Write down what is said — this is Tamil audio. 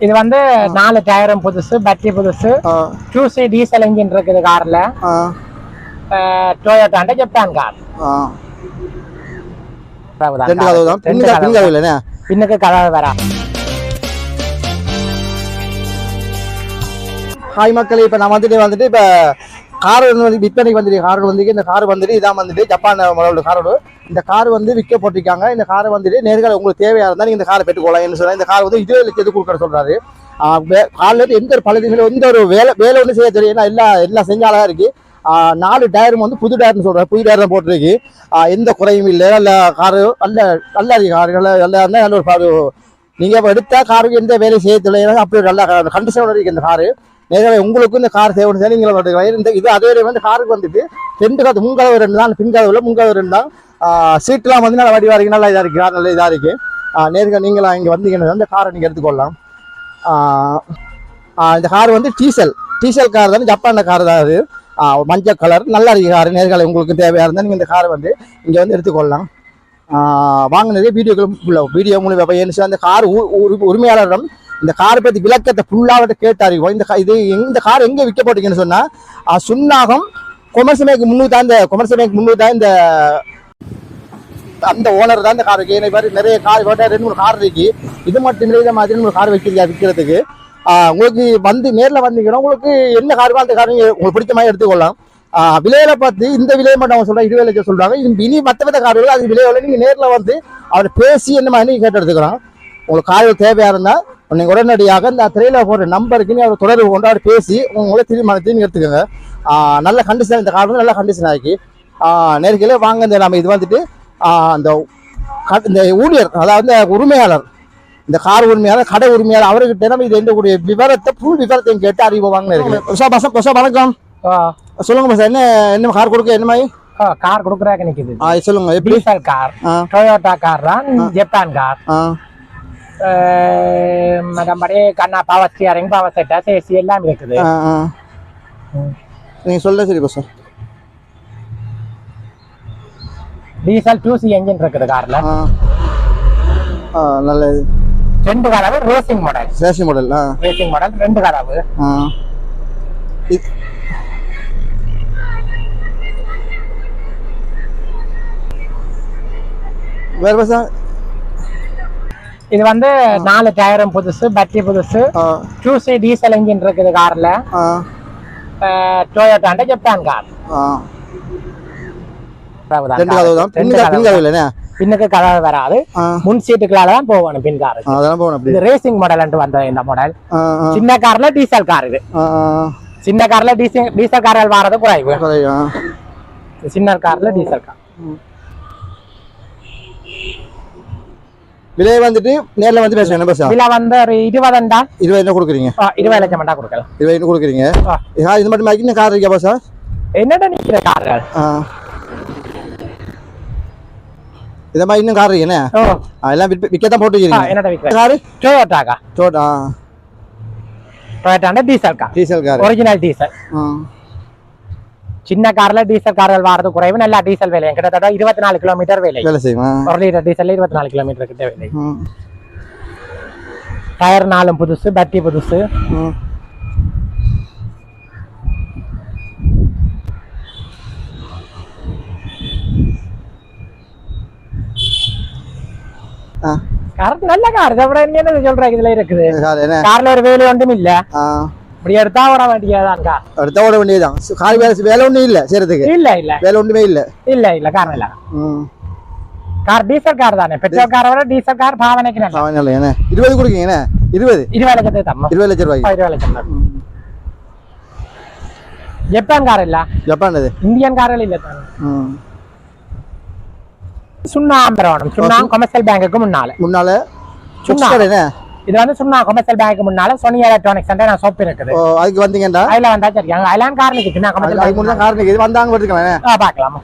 இது வந்து நாலு டயரும் புதுசு பேட்டரி புதுசு. ஆ. டூ சி டீசல் இன்ஜின் இருக்குது கார்ல. டொயோட்டாண்ட ஜப்பான் கார். பின்னுக்கு கதவு. வரா ஹாய் மக்களே இப்போ நான் வந்துட்டு வந்துட்டு இப்போ கார் வந்து விற்பனைக்கு வந்துட்டு கார் வந்துட்டு இந்த கார் வந்துட்டு இதான் வந்துட்டு ஜப்பான் உள்ள காரோட. இந்த கார் வந்து விற்க போட்டிருக்காங்க. இந்த கார் வந்துட்டு நேர்கால உங்களுக்கு தேவையாக இருந்தால் நீங்கள் இந்த காரை பெற்றுக்கொள்ளலாம் என்ன சொல்றேன் இந்த கார் வந்து இருபது லட்சத்துக்கு கொடுக்குற சொல்கிறாரு காலில் எந்த ஒரு பழுதுகளும் எந்த ஒரு வேலை வேலை ஒன்றும் செய்ய தெரியும் ஏன்னா எல்லா எல்லாம் செஞ்சாலாக இருக்குது நாலு டயரும் வந்து புது டயர்னு சொல்கிறார் புது டயர் தான் போட்டிருக்கு. எந்த குறையும் இல்லை. நல்ல காரு நல்ல நல்ல கார். நல்லா இருந்தால் நல்ல ஒரு காரு. எடுத்தால் இப்ப காருக்கு எந்த வேலையும் செய்ய தெரியல அப்படி நல்ல கண்டிஷனோட இருக்குது இந்த காரு. நேரவே உங்களுக்கு இந்த கார் தேவைன்னு சொல்லி நீங்கள் எடுக்கலாம் இந்த இது அதே வந்து காருக்கு வந்துட்டு ரெண்டு கதவு முன்கதவு ரெண்டு தான் பின்கதவுல முன்கதவு ரெண்டு தான். சீட்லாம் வந்து நல்லா வடிவாக இருக்கு நல்லா இதாக இருக்குது கார் நல்ல இதாக இருக்குது நேர்கள் நீங்களாம் இங்கே வந்தீங்கன்னா இந்த காரை நீங்கள் எடுத்துக்கொள்ளலாம். இந்த கார் வந்து டீசல். டீசல் கார் தான் ஜப்பானில் கார் தான் அது. மஞ்சள் கலர் நல்லா இருக்கு கார். நேர்கால உங்களுக்கு தேவையாக இருந்தால் நீங்கள் இந்த காரை வந்து இங்கே வந்து எடுத்துக்கொள்ளலாம். வாங்கினதே வீடியோக்கள் வீடியோ மூலியமா என்ன அந்த கார் உரிமையாளரிடம் இந்த காரை பற்றி விளக்கத்தை ஃபுல்லாக கேட்டார் இந்த கா- இது இந்த கார் எங்கே விற்க போட்டீங்கன்னு சொன்னால் சுன்னாகம் கொமர்ஸ் பேங்க் முன்னூறு தான் இந்த கொமர்ஸ் பேங்க் முன்னூறு தான் இந்த அந்த ஓனர் தான் இந்த கார் இருக்கு இந்த மாதிரி நிறைய கார் வேட்டா ரெண்டு மூணு கார் இருக்கு. இது மட்டும் இல்லை இதை மாதிரி மூணு கார் வைக்கிறீங்க விற்கிறதுக்கு உங்களுக்கு வந்து நேரில் வந்தீங்கன்னா உங்களுக்கு என்ன கார் அந்த கார் உங்களுக்கு பிடிச்ச மாதிரி எடுத்துக்கொள்ளலாம். விலையில பார்த்து இந்த விலையை மட்டும் அவங்க சொல்றாங்க இருபது லட்சம் சொல்றாங்க. இனி மற்ற வித கார்கள் அது விலையில நீங்க நேரில் வந்து அவரை பேசி என்ன மாதிரி கேட்டு எடுத்துக்கலாம். உங்களுக்கு கார்கள் தேவையா இருந்தால் நீங்க உடனடியாக இந்த திரையில போடுற நம்பருக்கு நீங்க அவர் தொடர்பு கொண்டு அவர் பேசி உங்களை தீர்மானத்தை நீங்க எடுத்துக்கோங்க நல்ல கண்டிஷன் இந்த கார் வந்து நல்ல கண்டிஷன் ஆகி நேர்களை வாங்க இந்த நம்ம இது வந்துட்டு அந்த இந்த ஊழியர் அதாவது உரிமையாளர் இந்த கார் உரிமையாளர் கடை உரிமையாளர் அவர்கிட்ட நம்ம இது எந்தக்கூடிய விவரத்தை புல் விவரத்தையும் கேட்டு அறிவு வாங்கினேன் வணக்கம். சொல்லுங்க பஸ் என்ன என்ன கார் கொடுக்க என்ன மாதிரி? கார் கொடுக்குறாங்க நிக்குது. ஆ சொல்லுங்க எப்படி? கார் டொயோட்டா கார் தான் ஜப்பான் கார் மற்றபடி கண்ணா பவர் ஸ்டியரிங் பவர் செட்டர் ஏசி எல்லாம் இருக்குது நீங்கள் சொல்ல சரி பஸ் டீசல் டூ சி என்ஜின் இருக்குது கார்ல நல்லது ரெண்டு கதவு racing model chassis model racing model ரெண்டு இது- வேற பஸ்ஸா இது வந்து நாலு டயரும் புதுசு பேட்டரி புதுசு. ஆ. டூ சி டீசல் இன்ஜின் இருக்குது கார்ல. டொயோட்டாண்ட ஜப்பான் கார். பின்னுக்கு கதவு. வராது. முன் சீட்டுக்குள்ளால தான் போகணும் பின் கார் இது ரேசிங் மாடல் வந்த இந்த மாடல் சின்ன கார்ல டீசல் கார் இது. சின்ன கார்ல டீசல் டீசல் கார்கள் வாரது குறைவு. சின்ன கார்ல டீசல் கார் விலை வந்துட்டு நேர்ல வந்து பேசுங்க என்ன இதுல வந்து ஒரு இருபதண்டா இருபது என்ன கொடுக்குறீங்க. இருபது லட்சம் மண்டா கொடுக்கலாம் இருபது என்ன கொடுக்குறீங்க. இது மட்டும் இன்னும் கார் இருக்கா பஸ்ஸா என்னடா நிக்கிற கார்கள் இதை மாதிரி இன்னும் கார் ஆ, எல்லாம் விற்க விற்கத்தான் போட்டு என்னடா விக்கிற காரு? டொயோட்டாக்கா சோட்டா டொயோட்டாண்ட diesel car diesel car original diesel ஆ. சின்ன கார்ல டீசல் கார்கள் வாரது குறைவு. நல்லா டீசல் விலை. கிட்டத்தட்ட இருபத்தி நாலு கிலோமீட்டர் விலை. வேலை செய்யுமா? ஒரு லிட்டர் டீசல் இருபத்தி நாலு கிலோமீட்டர் கிட்ட விலை. டயர் நாலும் புதுசு பேட்டரி புதுசு. நல்ல கார் நீங்க என்ன சொல்ற இதுல இருக்குது. கார்ல ஒரு வேலை ஒன்றும் இல்ல. ஆ இப்படி எடுத்தா விட வேண்டியதான் கார் அடுத்த ஓட வேண்டியதுதான். கார் வேலை வேலை ஒன்றும் இல்லை செய்யறதுக்கு. இல்ல இல்ல. வேலை ஒன்றுமே இல்லை. இல்ல இல்ல கார் இல்ல. கார் டீசல் கார் தானே? பெட்ரோல் காரை விட டீசல் கார் பாவனைக்கு அவன் இல்லை என்ன? இருபது கொடுக்கீங்க என்ன? இருபது? இருபது லட்சத்துக்கு தம்ம இருபது லட்சம் ரூபாய்க்கு? இருபது லட்சம். ஜப்பான் கார் இல்ல? ஜப்பான் இது இந்தியன் கார்கள் இல்ல தானே ம். சுண்ணாம்பரம் சுண்ணா கொமர்சியல் பேங்குக்கு முன்னால. முன்னால. கடை என்ன? இது வந்து சுண்ணா கொமர்சியல் பேங்க்கு முன்னால சோனி எலக்ட்ரானிக்ஸ் நான் ஷாப் இருக்குது. அதுக்கு வந்தீங்கடா அதுல வந்தா சரி அங்க அதெல்லாம் கார் நிக்குது நான் அதுக்கு கொமர்சியல் முன்னாடி கார் நிற்கிது வந்தாங்க வருதுக்கலாம் என்ன பாக்கலாம்